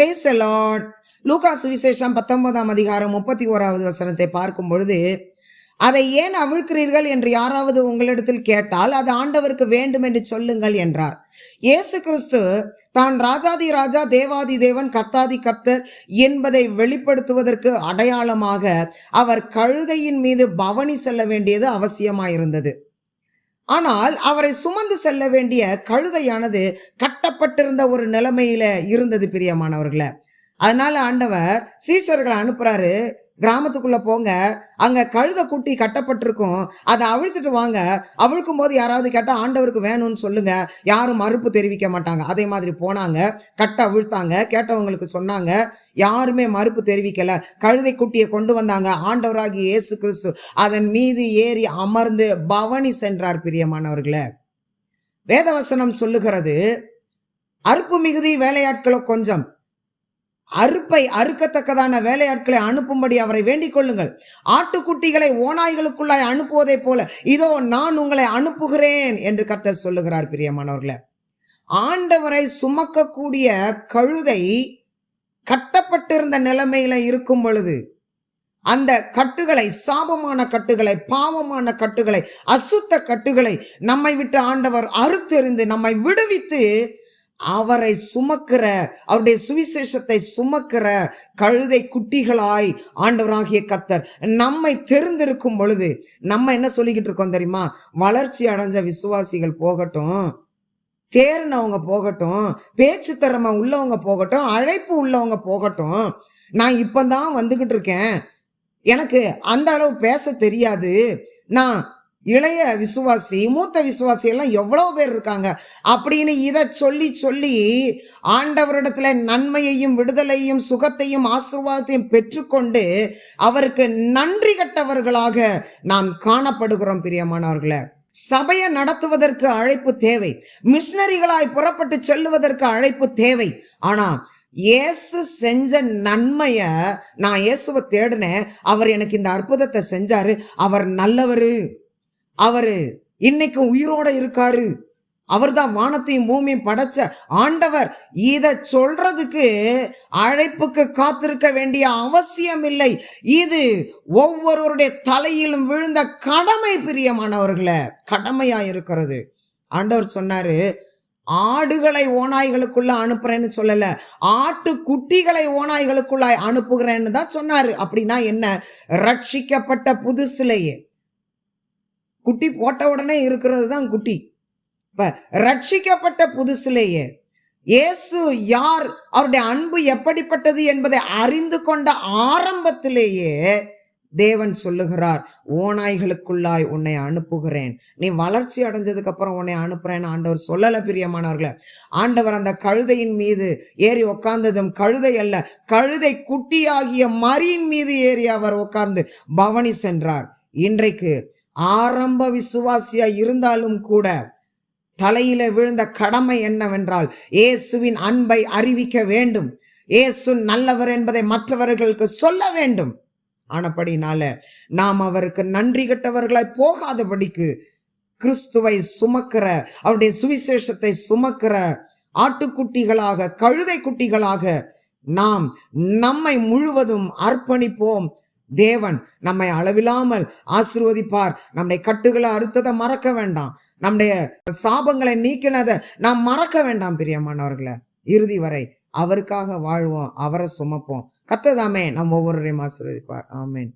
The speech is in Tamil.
பிரேஸ் லார்ட் லூகா சுவிசேஷம் பத்தொன்பதாம் அதிகாரம் முப்பத்தி ஓராவது வசனத்தை பார்க்கும் பொழுது அதை ஏன் அவிழ்க்கிறீர்கள்? என்று யாராவது உங்களிடத்தில் கேட்டால் அது ஆண்டவருக்கு வேண்டும் என்று சொல்லுங்கள் என்றார். இயேசு கிறிஸ்து தான் ராஜாதி ராஜா தேவாதி தேவன் கர்த்தாதி கர்த்தர் என்பதை வெளிப்படுத்துவதற்கு அடையாளமாக அவர் கழுதையின் மீது பவனி செல்ல வேண்டியது அவசியமாயிருந்தது. ஆனால் அவரை சுமந்து செல்ல வேண்டிய கழுதையானது கட்டப்பட்டிருந்த ஒரு நிலைமையில இருந்தது பிரியமானவர்களை. அதனால ஆண்டவர் சீஷர்களை அனுப்புறாரு. கிராமத்துக்குள்ளே போங்க. அங்கே கழுத குட்டி கட்டப்பட்டிருக்கும். அதை அவிழ்த்துட்டு வாங்க. அவிழ்க்கும் போது யாராவது கேட்டால் ஆண்டவருக்கு வேணும்னு சொல்லுங்க. யாரும் மறுப்பு தெரிவிக்க மாட்டாங்க. அதே மாதிரி போனாங்க. கட்ட அவிழ்த்தாங்க. கேட்டவங்களுக்கு சொன்னாங்க. யாருமே மறுப்பு தெரிவிக்கலை. கழுதை குட்டியை கொண்டு வந்தாங்க. ஆண்டவராகி இயேசு கிறிஸ்து. அதன் மீது ஏறி அமர்ந்து பவனி சென்றார் பிரியமானவர்களே. வேதவசனம் சொல்லுகிறது அறுப்பு மிகுதி வேலையாட்களோ கொஞ்சம். அறுப்பை அறுக்கத்தக்கதான வேலையாட்களை அனுப்பும்படி அவரை வேண்டிக் கொள்ளுங்கள். ஆட்டுக்குட்டிகளை ஓநாய்களுக்குள்ளாய் அனுப்புவதைப் போல இதோ நான் உங்களை அனுப்புகிறேன் என்று கர்த்தர் சொல்லுகிறார் பிரியமானவர்களே. ஆண்டவரை சுமக்கக்கூடிய கழுதை கட்டப்பட்டிருந்த நிலைமையில இருக்கும் பொழுது அந்த கட்டுகளை சாபமான கட்டுகளை பாவமான கட்டுகளை அசுத்த கட்டுகளை நம்மை விட்டு ஆண்டவர் அறுத்தெறிந்து நம்மை விடுவித்து அவரை சுமக்கிற அவருடைய சுவிசேஷத்தை சுமக்கிற கழுதை குட்டிகளாய் ஆண்டவராகிய கத்தர் நம்மை தெரிந்திருக்கும் பொழுது நம்ம என்ன சொல்லிக்கிட்டு இருக்கோம் தெரியுமா? வளர்ச்சி அடைஞ்ச விசுவாசிகள் போகட்டும் தேர்னவங்க போகட்டும் பேச்சு திறமை உள்ளவங்க போகட்டும் அழைப்பு உள்ளவங்க போகட்டும். நான் இப்போ தான் வந்துக்கிட்டு இருக்கேன். எனக்கு அந்த அளவு பேச தெரியாது. நான் இளைய விசுவாசி மூத்த விசுவாசி எல்லாம் எவ்வளவு பேர் இருக்காங்க? அப்படின்னு இதை சொல்லி சொல்லி ஆண்டவரிடத்துல நன்மையையும் விடுதலையும் சுகத்தையும் ஆசிர்வாதத்தையும் பெற்றுக்கொண்டு அவருக்கு நன்றி கட்டவர்களாக நாம் காணப்படுகிறோம் பிரியமானவர்களே. சபையை நடத்துவதற்கு அழைப்பு தேவை. மிஷினரிகளாய் புறப்பட்டு செல்லுவதற்கு அழைப்பு தேவை. ஆனா இயேசு செஞ்ச நன்மைய நான் இயேசுவை தேடினேன். அவர் எனக்கு இந்த அற்புதத்தை செஞ்சாரு. அவர் நல்லவர். அவர் இன்னைக்கும் உயிரோட இருக்காரு. அவர்தான் வானத்தையும் பூமியும் படைச்ச ஆண்டவர். இதை சொல்றதுக்கு அழைப்புக்கு காத்திருக்க வேண்டிய அவசியம் இல்லை இது ஒவ்வொருவருடைய தலையிலும் விழுந்த கடமை பிரியமானவர்களே கடமையா இருக்கிறது. ஆண்டவர் சொன்னாரு ஆடுகளை ஓநாய்களுக்குள்ள அனுப்புறேன்னு சொல்லல ஆட்டு குட்டிகளை ஓநாய்களுக்குள்ள அனுப்புகிறேன்னு தான் சொன்னாரு. அப்படின்னா என்ன? ரட்சிக்கப்பட்ட புதுசுலேயே. குட்டி போட்ட உடனே இருக்கிறது தான் குட்டி. இப்போ ரட்சிக்கப்பட்ட புதுசுலேயே இயேசு யார் அவருடைய அன்பு எப்படிப்பட்டது என்பதை அறிந்து கொண்ட ஆரம்பத்திலேயே தேவன் சொல்லுகிறார் ஓநாய்களுக்குள்ளாய் உன்னை அனுப்புகிறேன். நீ வளர்ச்சி அடைஞ்சதுக்கு அப்புறம் உன்னை அனுப்புறேன்னு ஆண்டவர் சொல்லல பிரியமானவர்களை. ஆண்டவர் அந்த கழுதையின் மீது ஏறி உக்காந்ததும் கழுதை அல்ல கழுதை குட்டியாகிய மரியின் மீது ஏறி அவர் உட்கார்ந்து பவனி சென்றார். இன்றைக்கு ஆரம்ப விசுவாசியா இருந்தாலும் கூட தலையில விழுந்த கடமை என்னவென்றால் இயேசுவின் அன்பை அறிவிக்க வேண்டும். இயேசு நல்லவர் என்பதை மற்றவர்களுக்கு சொல்ல வேண்டும். ஆனப்படினால நாம் அவருக்கு நன்றி கட்டவர்களாய் போகாதபடிக்கு கிறிஸ்துவை சுமக்கிற அவருடைய சுவிசேஷத்தை சுமக்கிற ஆட்டுக்குட்டிகளாக கழுதை குட்டிகளாக நாம் நம்மை முழுவதும் அர்ப்பணிப்போம். தேவன் நம்மை அளவில்லாமல் ஆசிர்வதிப்பார். நம்முடைய கட்டுகளை அறுத்ததை மறக்க வேண்டாம். நம்முடைய சாபங்களை நீக்கினதை நாம் மறக்க வேண்டாம் பிரியமானவர்களை. இறுதி வரை அவருக்காக வாழ்வோம் அவரை சுமப்போம். கத்ததாமே நம் ஒவ்வொருவரையும் ஆசிர்வதிப்பார். ஆமேன்.